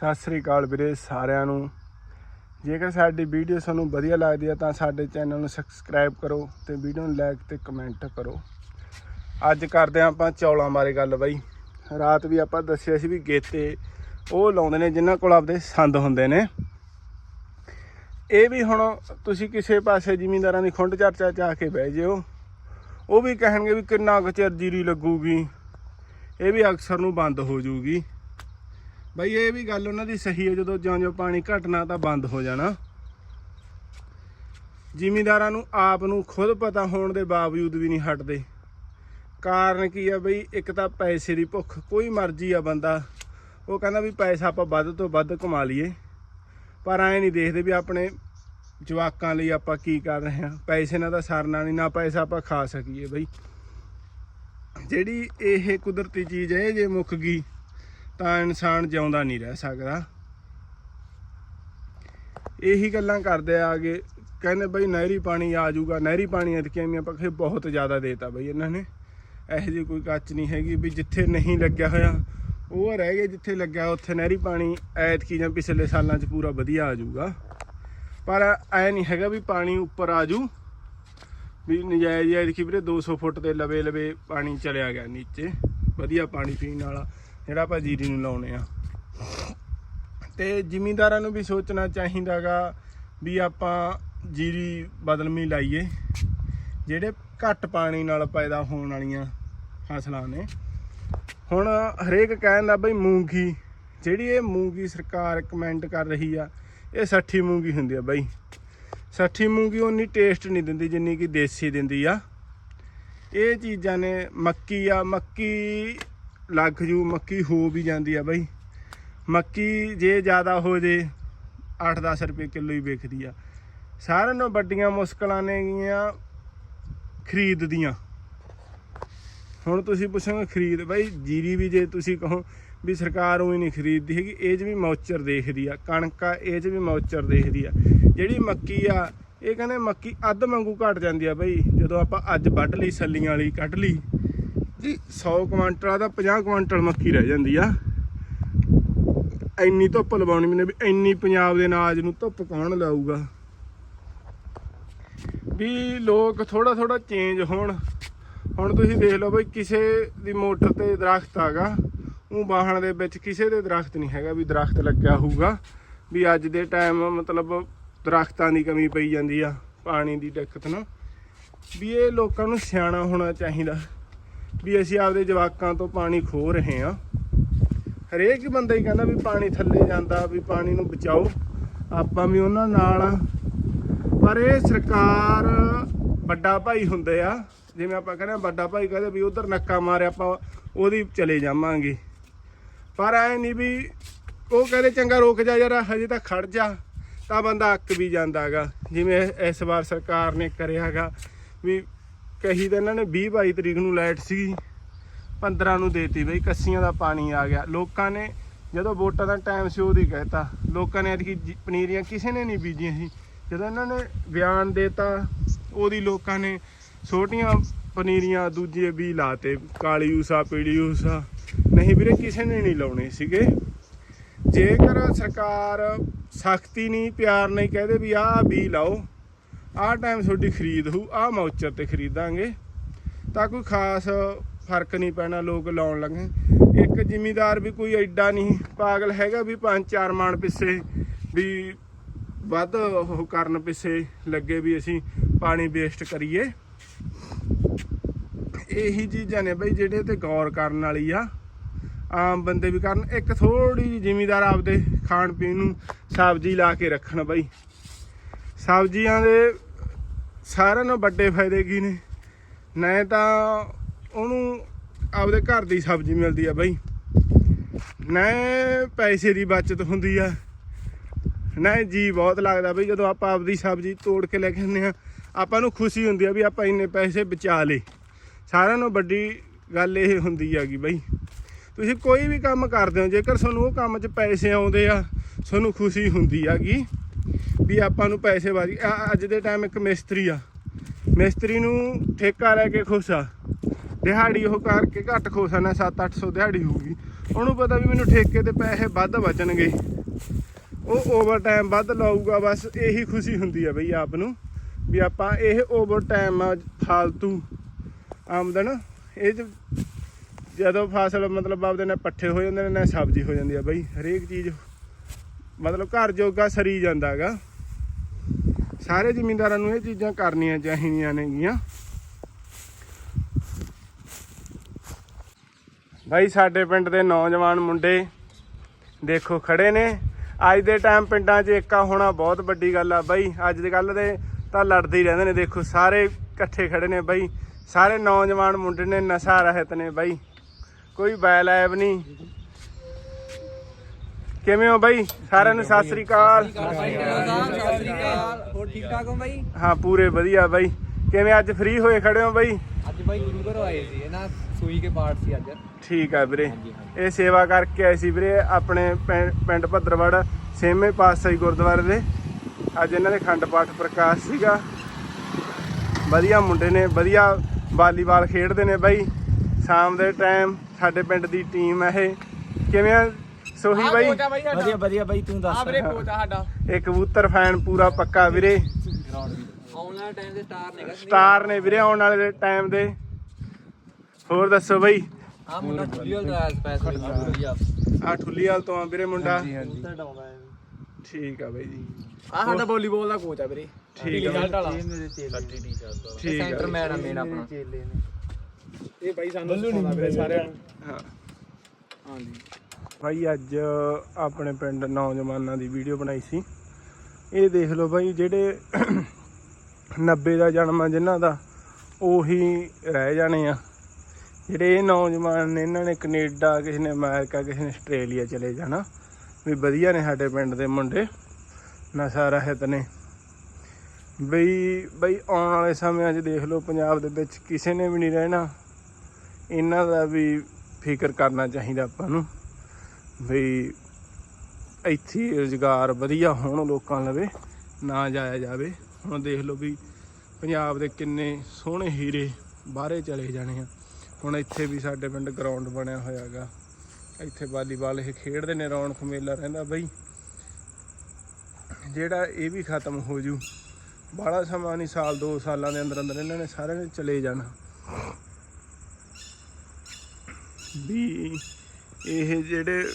ਸਤਿ ਸ੍ਰੀ ਅਕਾਲ ਵੀਰੇ ਸਾਰਿਆਂ ਨੂੰ। ਜੇਕਰ ਸਾਡੀ ਵੀਡੀਓ ਤੁਹਾਨੂੰ ਵਧੀਆ ਲੱਗਦੀ ਹੈ ਤਾਂ ਸਾਡੇ ਚੈਨਲ ਨੂੰ ਸਬਸਕ੍ਰਾਈਬ ਕਰੋ ਤੇ ਵੀਡੀਓ ਨੂੰ ਲਾਈਕ ਤੇ ਕਮੈਂਟ ਕਰੋ। ਅੱਜ ਕਰਦੇ ਹਾਂ ਆਪਾਂ ਚੌਲਾਂ ਬਾਰੇ ਗੱਲ ਬਾਈ। ਰਾਤ ਵੀ ਆਪਾਂ ਦੱਸਿਆ ਸੀ ਵੀ ਗੇਤੇ ਉਹ ਲਾਉਂਦੇ ਨੇ, ਜਿਨ੍ਹਾਂ ਕੋਲ ਆਪਦੇ ਸੰਦ ਹੁੰਦੇ ਨੇ। ਇਹ ਵੀ ਹੁਣ ਤੁਸੀਂ ਕਿਸੇ ਪਾਸੇ ਜ਼ਿਮੀਂਦਾਰਾਂ ਦੀ ਖੁੰਡ ਚਰਚਾ ਚ ਆ ਕੇ ਬਹਿ ਜਿਓ। ਉਹ ਵੀ ਕਹਿਣਗੇ ਵੀ ਕਿੰਨਾ ਕੁ ਚਿਰ ਜੀਰੀ ਲੱਗੂਗੀ। ਇਹ ਵੀ ਅਕਸਰ ਨੂੰ ਬੰਦ ਹੋ ਜਾਊਗੀ ਬਈ ਇਹ ਵੀ ਗੱਲ ਉਹਨਾਂ ਦੀ ਸਹੀ ਹੈ, ਜਦੋਂ ਜਿਉਂ-ਜਿਉਂ ਪਾਣੀ ਘਟਣਾ ਤਾਂ ਬੰਦ ਹੋ ਜਾਣਾ। ਜ਼ਿਮੀਂਦਾਰਾਂ ਨੂੰ ਆਪ ਨੂੰ ਖੁਦ ਪਤਾ ਹੋਣ ਦੇ ਬਾਵਜੂਦ ਵੀ ਨਹੀਂ ਹਟਦੇ। ਕਾਰਨ ਕੀ ਆ ਬਈ, ਇੱਕ ਤਾਂ ਪੈਸੇ ਦੀ ਭੁੱਖ, ਕੋਈ ਮਰਜ਼ੀ ਆ ਬੰਦਾ। ਉਹ ਕਹਿੰਦਾ ਵੀ ਪੈਸਾ ਆਪਾਂ ਵੱਧ ਤੋਂ ਵੱਧ ਕਮਾ ਲਈਏ। ਪਰ ਐ ਨਹੀਂ ਦੇਖਦੇ ਵੀ ਆਪਣੇ ਜਵਾਕਾਂ ਲਈ ਆਪਾਂ ਕੀ ਕਰ ਰਹੇ ਹਾਂ। ਪੈਸੇ ਨਾਲ ਤਾਂ ਸਰਨਾ ਨਹੀਂ, ਨਾ ਪੈਸਾ ਆਪਾਂ ਖਾ ਸਕੀਏ ਬਈ। ਜਿਹੜੀ ਇਹ ਕੁਦਰਤੀ ਚੀਜ਼ ਹੈ, ਇਹ ਜੇ ਮੁੱਕ ਗਈ ਤਾਂ ਇਨਸਾਨ ਜਿਉਂਦਾ ਨਹੀਂ ਰਹਿ ਸਕਦਾ। ਇਹੀ ਗੱਲਾਂ ਕਰਦੇ ਆਗੇ ਕਹਿੰਦੇ ਬਈ ਨਹਿਰੀ ਪਾਣੀ ਆ ਜਾਊਗਾ। ਨਹਿਰੀ ਪਾਣੀ ਐਤਕੀ ਐਵੇਂ ਪੱਖੇ ਬਹੁਤ ਜ਼ਿਆਦਾ ਦੇਤਾ ਬਈ ਇਹਨਾਂ ਨੇ। ਇਹੋ ਜਿਹੀ ਕੋਈ ਕੱਚ ਨਹੀਂ ਹੈਗੀ ਵੀ ਜਿੱਥੇ ਨਹੀਂ ਲੱਗਿਆ ਹੋਇਆ। ਉਹ ਰਹਿ ਗਏ ਜਿੱਥੇ ਲੱਗਿਆ, ਉੱਥੇ ਨਹਿਰੀ ਪਾਣੀ ਐਤਕੀ ਜਾਂ ਪਿਛਲੇ ਸਾਲਾਂ 'ਚ ਪੂਰਾ ਵਧੀਆ ਆ ਜਾਊਗਾ। ਪਰ ਐ ਨਹੀਂ ਹੈਗਾ ਵੀ ਪਾਣੀ ਉੱਪਰ ਆ ਜੂ ਵੀ ਨਜਾਇਜ਼ ਐਤਕੀ ਵੀਰੇ 200 ਫੁੱਟ ਦੇ ਲਵੇ ਲਵੇ ਪਾਣੀ ਚਲਿਆ ਗਿਆ ਨੀਚੇ। ਵਧੀਆ ਪਾਣੀ ਪੀਣ ਵਾਲਾ। ਜਿਹੜਾ ਆਪਾਂ ਜੀਰੀ ਨੂੰ ਲਾਉਨੇ ਆ। ਤੇ ਜ਼ਿਮੀਂਦਾਰਾਂ ਨੂੰ ਵੀ ਸੋਚਣਾ ਚਾਹੀਦਾਗਾ ਵੀ ਆਪਾਂ ਜੀਰੀ ਬਦਲਮੀ ਲਾਈਏ, ਜਿਹੜੇ ਘੱਟ ਪਾਣੀ ਨਾਲ ਪੈਦਾ ਹੋਣ ਵਾਲੀਆਂ ਫਸਲਾਂ ਨੇ। ਹੁਣ ਹਰੇਕ ਕਹਿੰਦਾ ਬਈ ਮੂੰਗੀ, ਜਿਹੜੀ ਇਹ ਮੂੰਗੀ ਸਰਕਾਰ ਕਮੈਂਟ ਕਰ ਰਹੀ ਆ, ਇਹ 60 ਮੂੰਗੀ ਹੁੰਦੀ ਆ ਬਾਈ। 60 ਮੂੰਗੀ ਉਨੀ ਟੇਸਟ ਨਹੀਂ ਦਿੰਦੀ ਜਿੰਨੀ ਕਿ ਦੇਸੀ ਦਿੰਦੀ ਆ। ਇਹ ਚੀਜ਼ਾਂ ਨੇ ਮੱਕੀ ਆ, ਮੱਕੀ ਲੱਗ ਜੂ, ਮੱਕੀ ਹੋ ਵੀ ਜਾਂਦੀ ਆ ਬਾਈ। ਮੱਕੀ ਜੇ ਜ਼ਿਆਦਾ ਹੋ ਜੇ 8-10 ਰੁਪਏ ਕਿਲੋ ਹੀ ਵਿਕਦੀ ਆ। ਸਾਰਿਆਂ ਨੂੰ ਵੱਡੀਆਂ ਮੁਸ਼ਕਲਾਂ ਨੇਗੀਆਂ ਖਰੀਦ ਦੀਆਂ। ਹੁਣ ਤੁਸੀਂ ਪੁੱਛੋਗੇ ਖਰੀਦ, ਬਾਈ ਜੀਰੀ ਵੀ ਜੇ ਤੁਸੀਂ ਕਹੋ ਵੀ ਸਰਕਾਰ ਉਹੀ ਨਹੀਂ ਖਰੀਦਦੀ ਹੈਗੀ, ਇਹ 'ਚ ਵੀ ਮੌਚਰ ਦੇਖਦੀ ਆ, ਕਣਕ ਆ, ਇਹ 'ਚ ਵੀ ਮੌਚਰ ਦੇਖਦੀ ਆ। ਜਿਹੜੀ ਮੱਕੀ ਆ, ਇਹ ਕਹਿੰਦੇ ਮੱਕੀ ਅੱਧ ਵਾਂਗੂ ਘਟ ਜਾਂਦੀ ਆ ਬਾਈ। ਜਦੋਂ ਆਪਾਂ ਅੱਜ ਵੱਢ ਲਈ, ਸੱਲੀਆਂ ਵਾਲੀ ਕੱਢ ਲਈ ਜੀ 100 ਕੁਆਂਟਲ ਤਾਂ 50 ਕੁਆਂਟਲ ਮੱਕੀ ਰਹਿ ਜਾਂਦੀ ਆ। ਇੰਨੀ ਧੁੱਪ ਲਵਾਉਣੀ ਮੈਨੇ ਵੀ, ਇੰਨੀ ਪੰਜਾਬ ਦੇ ਅਨਾਜ ਨੂੰ ਧੁੱਪ ਕੌਣ ਲਾਊਗਾ? ਵੀ ਲੋਕ ਥੋੜਾ ਥੋੜਾ ਚੇਂਜ ਹੋਣ। ਹੁਣ ਤੁਸੀਂ ਦੇਖ ਲਓ ਬਈ, ਕਿਸੇ ਦੀ ਮੋਟਰ ਤੇ ਦਰਖਤ ਆਗਾ ਉਹ ਬਾਹਣ ਦੇ ਵਿੱਚ ਕਿਸੇ ਦੇ ਦਰਖਤ ਨਹੀਂ ਹੈਗਾ ਵੀ ਦਰਖਤ ਲੱਗਿਆ ਹੋਊਗਾ। ਵੀ ਅੱਜ ਦੇ ਟਾਈਮ ਮਤਲਬ ਦਰਖਤਾਂ ਦੀ ਕਮੀ ਪਈ ਜਾਂਦੀ ਆ, ਪਾਣੀ ਦੀ ਦਿੱਕਤ ਨਾਲ ਵੀ ਇਹ ਲੋਕਾਂ ਨੂੰ ਸਿਆਣਾ ਹੋਣਾ ਚਾਹੀਦਾ। ਵੀ ਅਸੀਂ ਆਪਦੇ ਜਵਾਕਾਂ ਤੋਂ ਪਾਣੀ ਖੋ ਰਹੇ ਹਾਂ। ਹਰੇਕ ਬੰਦਾ ਹੀ ਕਹਿੰਦਾ ਵੀ ਪਾਣੀ ਥੱਲੇ ਜਾਂਦਾ, ਵੀ ਪਾਣੀ ਨੂੰ ਬਚਾਓ। ਆਪਾਂ ਵੀ ਉਹਨਾਂ ਨਾਲ ਆ ਪਰ ਇਹ ਸਰਕਾਰ ਵੱਡਾ ਭਾਈ ਹੁੰਦੇ ਆ। ਜਿਵੇਂ ਆਪਾਂ ਕਹਿੰਦੇ ਆ ਵੱਡਾ ਭਾਈ ਕਹਿੰਦੇ ਵੀ ਉਧਰ ਨੱਕਾ ਮਾਰਿਆ, ਆਪਾਂ ਉਹਦੀ ਚਲੇ ਜਾਵਾਂਗੇ। ਪਰ ਐ ਨਹੀਂ ਵੀ ਉਹ ਕਹਿੰਦੇ ਚੰਗਾ ਰੁਕ ਜਾ ਯਾਰ, ਹਜੇ ਤਾਂ ਖੜ ਜਾ। ਤਾਂ ਬੰਦਾ ਅੱਕ ਵੀ ਜਾਂਦਾਗਾ। ਜਿਵੇਂ ਇਸ ਵਾਰ ਸਰਕਾਰ ਨੇ ਕਰਿਆਗਾ ਵੀ ਕਹੀ ਤਾਂ ਇਹਨਾਂ ਨੇ 20 22 ਤਰੀਕ ਨੂੰ ਲਾਈਟ ਸੀਗੀ 15 ਨੂੰ ਦੇਤੀ ਬਈ, ਕੱਸੀਆਂ ਦਾ ਪਾਣੀ ਆ ਗਿਆ। ਲੋਕਾਂ ਨੇ ਜਦੋਂ ਵੋਟਾਂ ਦਾ ਟਾਈਮ ਸੀ, ਉਹਦੀ ਕਹਿਤਾ। ਲੋਕਾਂ ਨੇ ਐਤਕੀ ਜੀ- ਪਨੀਰੀਆਂ ਕਿਸੇ ਨੇ ਨਹੀਂ ਬੀਜੀਆਂ ਸੀ। ਜਦੋਂ ਇਹਨਾਂ ਨੇ ਬਿਆਨ ਦੇਤਾ, ਉਹਦੀ ਲੋਕਾਂ ਨੇ ਛੋਟੀਆਂ ਪਨੀਰੀਆਂ ਦੂਜੇ ਵੀ ਲਾਤੇ, ਕਾਲੀ ਊਸਾ, ਪੀਲੀ ਊਸਾ। ਨਹੀਂ ਵੀਰੇ, ਕਿਸੇ ਨੇ ਨਹੀਂ ਲਾਉਣੇ ਸੀਗੇ। ਜੇਕਰ ਸਰਕਾਰ ਸਖਤੀ ਨਹੀਂ, ਪਿਆਰ ਨਹੀਂ ਕਹਦੇ ਵੀ ਆਹ ਵੀ ਲਾਓ ਆਹ ਟਾਈਮ ਤੁਹਾਡੀ ਖਰੀਦ ਹੋਊ ਆਹ ਮਾਊਚਰ ਤੇ ਖਰੀਦਾਂਗੇ। ਤਾਂ ਕੋਈ ਖਾਸ ਫ਼ਰਕ ਨਹੀਂ ਪੈਣਾ, ਲੋਕ ਲਾਉਣ ਲੱਗੇ। ਇੱਕ ਜ਼ਿਮੀਦਾਰ ਵੀ ਕੋਈ ਐਡਾ ਨਹੀਂ, ਪਾਗਲ ਹੈਗਾ ਵੀ ਪੰਜ ਚਾਰ ਮਾਣ ਪਿੱਛੇ ਵੀ ਵੱਧ ਉਹ ਕਰਨ ਪਿੱਛੇ ਲੱਗੇ ਵੀ ਅਸੀਂ ਪਾਣੀ ਵੇਸਟ ਕਰੀਏ। ਇਹੀ ਚੀਜ਼ਾਂ ਨੇ ਬਈ ਜਿਹੜੇ ਤੇ ਗੌਰ ਕਰਨ ਵਾਲੀ ਆ। ਆਮ ਬੰਦੇ ਵੀ ਕਰਨ, ਇੱਕ ਥੋੜੀ ਜਿਹੀ ਜ਼ਿਮੀਦਾਰ ਆਪਦੇ ਖਾਣ ਪੀਣ ਨੂੰ ਸਬਜ਼ੀ ਲਾ ਕੇ ਰੱਖਣ ਬਈ। ਸਬਜ਼ੀਆਂ ਦੇ ਸਾਰਿਆਂ ਨਾਲੋਂ ਵੱਡੇ ਫਾਇਦੇ ਕੀ ਨੇ? ਨਾ ਤਾਂ ਉਹਨੂੰ ਆਪਦੇ ਘਰ ਦੀ ਸਬਜ਼ੀ ਮਿਲਦੀ ਆ ਬਾਈ। ਨਾ ਪੈਸੇ ਦੀ ਬਚਤ ਹੁੰਦੀ ਆ। ਨਾ ਜੀ ਬਹੁਤ ਲੱਗਦਾ ਬਈ ਜਦੋਂ ਆਪਾਂ ਆਪਦੀ ਸਬਜ਼ੀ ਤੋੜ ਕੇ ਲੈ ਕੇ ਆਉਂਦੇ ਆ ਆਪਾਂ ਨੂੰ ਖੁਸ਼ੀ ਹੁੰਦੀ ਆ ਵੀ ਆਪਾਂ ਇੰਨੇ ਪੈਸੇ ਬਚਾ ਲਏ। ਸਾਰਿਆਂ ਨਾਲੋਂ ਵੱਡੀ ਗੱਲ ਇਹ ਹੁੰਦੀ ਹੈਗੀ ਬਈ। ਤੁਸੀਂ ਕੋਈ ਵੀ ਕੰਮ ਕਰਦੇ ਹੋ, ਜੇਕਰ ਤੁਹਾਨੂੰ ਉਹ ਕੰਮ 'ਚ ਪੈਸੇ ਆਉਂਦੇ ਆ, ਤੁਹਾਨੂੰ ਖੁਸ਼ੀ ਹੁੰਦੀ ਹੈਗੀ। ਵੀ ਆਪਾਂ ਨੂੰ ਪੈਸੇ ਵਾਜੀ ਅੱਜ ਦੇ ਟਾਈਮ ਇੱਕ ਮਿਸਤਰੀ ਆ। ਮਿਸਤਰੀ ਨੂੰ ਠੇਕਾ ਲੈ ਕੇ ਖੁਸ਼ ਆ। ਦਿਹਾੜੀ ਉਹ ਕਰਕੇ ਘੱਟ ਖੁਸ਼ ਆ, ਨਾ 7-800 ਦਿਹਾੜੀ ਹੋਊਗੀ। ਉਹਨੂੰ ਪਤਾ ਵੀ ਮੈਨੂੰ ਠੇਕੇ ਤੇ ਪੈਸੇ ਵੱਧ ਬਚਣਗੇ ਉਹ ਓਵਰ ਟਾਈਮ ਵੱਧ ਲਾਊਗਾ, ਬਸ ਇਹੀ ਖੁਸ਼ੀ ਹੁੰਦੀ ਆ ਬਈ ਆਪ ਨੂੰ ਵੀ ਆਪਾਂ ਇਹ ਓਵਰ ਟਾਈਮ ਫਾਲਤੂ ਆਮਦਨ। ਇਹ 'ਚ ਜਦੋਂ ਫਸਲ ਮਤਲਬ ਆਪਦੇ ਨਾਲ ਪੱਠੇ ਹੋ ਜਾਂਦੇ ਨੇ, ਨਾ ਸਬਜ਼ੀ ਹੋ ਜਾਂਦੀ ਆ ਬਈ। ਹਰੇਕ ਚੀਜ਼ ਮਤਲਬ ਘਰ ਜੋਗਾ ਸਰੀ ਜਾਂਦਾਗਾ। ਸਾਰੇ ਜ਼ਿਮੀਂਦਾਰਾਂ ਨੂੰ ਇਹ ਚੀਜ਼ਾਂ ਕਰਨੀਆਂ ਚਾਹੀਦੀਆਂ ਨੇਗੀਆਂ। ਭਾਈ ਸਾਡੇ ਪਿੰਡ ਦੇ ਨੌਜਵਾਨ ਮੁੰਡੇ ਦੇਖੋ ਖੜੇ ਨੇ। ਅੱਜ ਦੇ ਟਾਈਮ ਪਿੰਡਾਂ 'ਚ ਏਕਾ ਹੋਣਾ ਬਹੁਤ ਵੱਡੀ ਗੱਲ ਆ ਬਾਈ। ਅੱਜ ਦੇ ਕੱਲ ਦੇ ਤਾਂ ਲੜਦੇ ਹੀ ਰਹਿੰਦੇ ਨੇ, ਦੇਖੋ ਸਾਰੇ ਇਕੱਠੇ ਖੜੇ ਨੇ ਬਾਈ। ਸਾਰੇ ਨੌਜਵਾਨ ਮੁੰਡੇ ਨੇ ਨਸ਼ਾ ਰਹਿਤ ਨੇ ਬਾਈ। ਕੋਈ ਬੈਲ ਐਬ ਨਹੀਂ। ਕਿਵੇਂ ਹੋ ਬਾਈ? ਸਾਰਿਆਂ ਨੂੰ ਸਤਿ ਸ੍ਰੀ ਅਕਾਲ। ਭਾਈ ਸਾਹਿਬ ਸਤਿ ਸ੍ਰੀ ਅਕਾਲ ਹੋਰ ਠੀਕ ਠਾਕ ਹੋ ਬਾਈ? ਹਾਂ ਪੂਰੇ ਵਧੀਆ ਬਾਈ। ਕਿਵੇਂ ਅੱਜ ਫ੍ਰੀ ਹੋਏ ਖੜੇ ਹੋ ਬਾਈ? ਅੱਜ ਬਾਈ ਗੁਰੂ ਘਰੋਂ ਆਏ ਸੀ ਇਹ ਨਾ ਸੂਈ ਕੇ ਪਾਠ ਸੀ ਅੱਜ। ਠੀਕ ਆ ਵੀਰੇ। ਇਹ ਸੇਵਾ ਕਰਕੇ ਆਏ ਸੀ ਵੀਰੇ ਆਪਣੇ ਪਿੰਡ ਭੱਦਰਵੜ ਛੇਵੇਂ ਪਾਤਸ਼ਾਹੀ ਗੁਰਦੁਆਰੇ ਦੇ। ਅੱਜ ਇਹਨਾਂ ਦੇ ਖੰਡ ਪਾਠ ਪ੍ਰਕਾਸ਼ ਸੀਗਾ। ਵਧੀਆ ਮੁੰਡੇ ਨੇ ਵਧੀਆ ਵਾਲੀਬਾਲ ਖੇਡਦੇ ਨੇ ਬਾਈ। ਸ਼ਾਮ ਦੇ ਟਾਈਮ ਸਾਡੇ ਪਿੰਡ ਦੀ ਟੀਮ ਹੈ ਇਹ। ਕਿਵੇਂ ਸੋਹੀ ਬਾਈ। ਵਧੀਆ ਵਧੀਆ ਬਾਈ ਤੂੰ ਦੱਸ। ਆ ਵੀਰੇ ਕੋਚ ਆ ਸਾਡਾ। ਇਹ ਕਬੂਤਰ ਫੈਨ ਪੂਰਾ ਪੱਕਾ ਵੀਰੇ। ਗਰਾਊਂਡ ਵੀ ਆਨਲਾਈਨ ਟਾਈਮ ਦੇ ਸਟਾਰ ਨੇਗਾ ਸਟਾਰ ਨੇ ਵੀਰੇ ਆਉਣ ਵਾਲੇ ਟਾਈਮ ਦੇ। ਹੋਰ ਦੱਸੋ ਬਾਈ। ਆ ਮੁੰਡਾ ਜੁਲੀਅਲ ਦਾ ਸਪੈਸ਼ਲ ਵਧੀਆ ਆ ਠੁੱਲੀਵਾਲ ਤੋਂ ਆ ਵੀਰੇ ਮੁੰਡਾ। ਕਬੂਤਰ ਡਾਉਂਦਾ ਹੈ ਠੀਕ ਆ ਬਾਈ ਜੀ। ਆ ਸਾਡਾ ਵਾਲੀਬਾਲ ਦਾ ਕੋਚ ਆ ਵੀਰੇ। ਠੀਕ ਆ ਰਿਜ਼ਲਟ ਵਾਲਾ। ਠੀਕ ਸੈਂਟਰ ਆ ਮੈਨ ਆ ਮੇਨ ਆਪਣਾ। ਇਹ ਬਾਈ ਸਾਨੂੰ ਸਿਖਾਉਂਦਾ ਵੀਰੇ। ਸਾਰਿਆਂ ਨੂੰ। ਹਾਂ। ਹਾਂਜੀ। ਭਾਈ, ਅੱਜ ਆਪਣੇ ਪਿੰਡ ਨੌਜਵਾਨਾਂ ਦੀ ਵੀਡੀਓ ਬਣਾਈ ਸੀ। ਇਹ ਦੇਖ ਲਓ ਭਾਈ, ਜਿਹੜੇ 90 ਦਾ ਜਨਮ ਆ ਜਿਨ੍ਹਾਂ ਦਾ, ਉਹੀ ਰਹਿ ਜਾਣੇ ਆ। ਜਿਹੜੇ ਇਹ ਨੌਜਵਾਨ ਨੇ, ਇਹਨਾਂ ਨੇ ਕੈਨੇਡਾ, ਕਿਸੇ ਨੇ ਅਮਰੀਕਾ, ਕਿਸੇ ਨੇ ਆਸਟ੍ਰੇਲੀਆ ਚਲੇ ਜਾਣਾ। ਵੀ ਵਧੀਆ ਨੇ ਸਾਡੇ ਪਿੰਡ ਦੇ ਮੁੰਡੇ, ਨਸ਼ਾ ਰਹਿਤ ਨੇ। ਬਈ ਬਈ, ਆਉਣ ਵਾਲੇ ਸਮਿਆਂ 'ਚ ਦੇਖ ਲਓ, ਪੰਜਾਬ ਦੇ ਵਿੱਚ ਕਿਸੇ ਨੇ ਵੀ ਨਹੀਂ ਰਹਿਣਾ। ਇਹਨਾਂ ਦਾ ਵੀ ਫਿਕਰ ਕਰਨਾ ਚਾਹੀਦਾ ਆਪਾਂ ਨੂੰ। ਬਈ ਇੱਥੇ ਰੁਜ਼ਗਾਰ ਵਧੀਆ ਹੋਣ ਲੋਕਾਂ ਲਵੇ, ਨਾ ਜਾਇਆ ਜਾਵੇ। ਹੁਣ ਦੇਖ ਲਓ ਵੀ ਪੰਜਾਬ ਦੇ ਕਿੰਨੇ ਸੋਹਣੇ ਹੀਰੇ ਬਾਹਰੇ ਚਲੇ ਜਾਣੇ ਆ। ਹੁਣ ਇੱਥੇ ਵੀ ਸਾਡੇ ਪਿੰਡ ਗਰਾਊਂਡ ਬਣਿਆ ਹੋਇਆਗਾ ਇੱਥੇ ਵਾਲੀਬਾਲ ਇਹ ਖੇਡਦੇ ਨੇ, ਰੌਣਕ ਮੇਲਾ ਰਹਿੰਦਾ ਬਈ। ਜਿਹੜਾ ਇਹ ਵੀ ਖਤਮ ਹੋ ਜੂ, ਬਾਹਲਾ ਸਮਾਂ ਨਹੀਂ, ਸਾਲ, ਦੋ ਸਾਲਾਂ ਦੇ ਅੰਦਰ ਅੰਦਰ ਇਹਨਾਂ ਨੇ ਸਾਰਿਆਂ ਨੇ ਚਲੇ ਜਾਣਾ। ਵੀ ਇਹ ਜਿਹੜੇ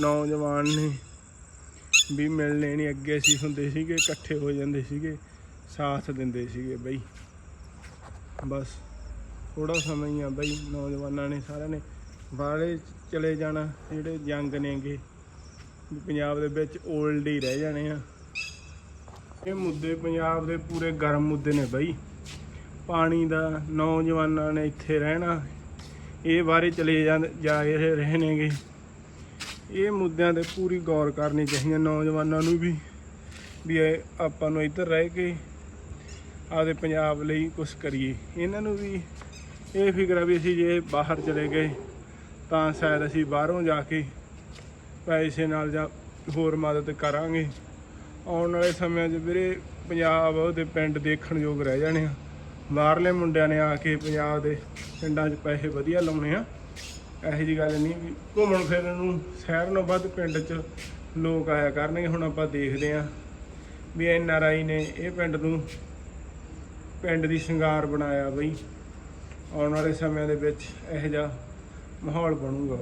ਨੌਜਵਾਨ ਨੇ ਵੀ ਮਿਲਣੇ ਨਹੀਂ, ਅੱਗੇ ਅਸੀਂ ਹੁੰਦੇ ਸੀਗੇ, ਇਕੱਠੇ ਹੋ ਜਾਂਦੇ ਸੀਗੇ, ਸਾਥ ਦਿੰਦੇ ਸੀਗੇ ਬਈ। ਬਸ ਥੋੜਾ ਸਮਾਂ ਹੀ ਆ ਬਈ, ਨੌਜਵਾਨਾਂ ਨੇ ਸਾਰਿਆਂ ਨੇ ਬਾਹਰੇ ਚਲੇ ਜਾਣਾ, ਜਿਹੜੇ ਯੰਗ ਨੇਗੇ। ਪੰਜਾਬ ਦੇ ਵਿੱਚ 올ਡ ਹੀ ਰਹਿ ਜਾਣੇ ਆ। ਇਹ ਮੁੱਦੇ ਪੰਜਾਬ ਦੇ ਪੂਰੇ ਗਰਮ ਮੁੱਦੇ ਨੇ ਬਈ। ਪਾਣੀ ਦਾ, ਨੌਜਵਾਨਾਂ ਨੇ ਇੱਥੇ ਰਹਿਣਾ ਇਹ ਬਾਰੇ ਚਲੇ ਜਾਂ, ਜਾ ਰਹੇ ਨੇਗੇ। ਇਹ ਮੁੱਦਿਆਂ ਤੇ ਪੂਰੀ ਗੌਰ ਕਰਨੀ ਚਾਹੀਦੀ ਹੈ ਨੌਜਵਾਨਾਂ ਨੂੰ ਵੀ ਵੀ ਇਹ ਆਪਾਂ ਨੂੰ ਇੱਧਰ ਰਹਿ ਕੇ ਆਪਦੇ ਪੰਜਾਬ ਲਈ ਕੁਝ ਕਰੀਏ। ਇਹਨਾਂ ਨੂੰ ਵੀ ਇਹ ਫਿਕਰ ਆ ਵੀ ਅਸੀਂ ਜੇ ਬਾਹਰ ਚਲੇ ਗਏ, ਤਾਂ ਸ਼ਾਇਦ ਅਸੀਂ ਬਾਹਰੋਂ ਜਾ ਕੇ ਪੈਸੇ ਨਾਲ ਜਾਂ ਹੋਰ ਮਦਦ ਕਰਾਂਗੇ। ਆਉਣ ਵਾਲੇ ਸਮਿਆਂ 'ਚ ਵੀਰੇ ਪੰਜਾਬ ਦੇ ਪਿੰਡ ਦੇਖਣ ਯੋਗ ਰਹਿ ਜਾਣੇ ਆ। ਬਾਹਰਲੇ ਮੁੰਡਿਆਂ ਨੇ ਆ ਕੇ ਪੰਜਾਬ ਦੇ ਪਿੰਡਾਂ 'ਚ ਪੈਸੇ ਵਧੀਆ ਲਾਉਣੇ ਆ। ਇਹੋ ਜੀ ਗੱਲ ਨਹੀਂ ਵੀ ਘੁੰਮਣ ਫਿਰਨ ਨੂੰ ਸ਼ਹਿਰ ਨਾਲੋਂ ਵੱਧ ਪਿੰਡ 'ਚ ਲੋਕ ਆਇਆ ਕਰਨਗੇ, ਹੁਣ ਆਪਾਂ ਦੇਖਦੇ ਆ ਵੀ ਐਨ ਆਰ ਆਈ ਨੇ ਇਹ ਪਿੰਡ ਨੂੰ ਪਿੰਡ ਦੀ ਸ਼ਿੰਗਾਰ ਬਣਾਇਆ ਬਈ। ਆਉਣ ਵਾਲੇ ਸਮਿਆਂ ਦੇ ਵਿੱਚ ਇਹੋ ਜਿਹਾ ਮਾਹੌਲ ਬਣੂਗਾ।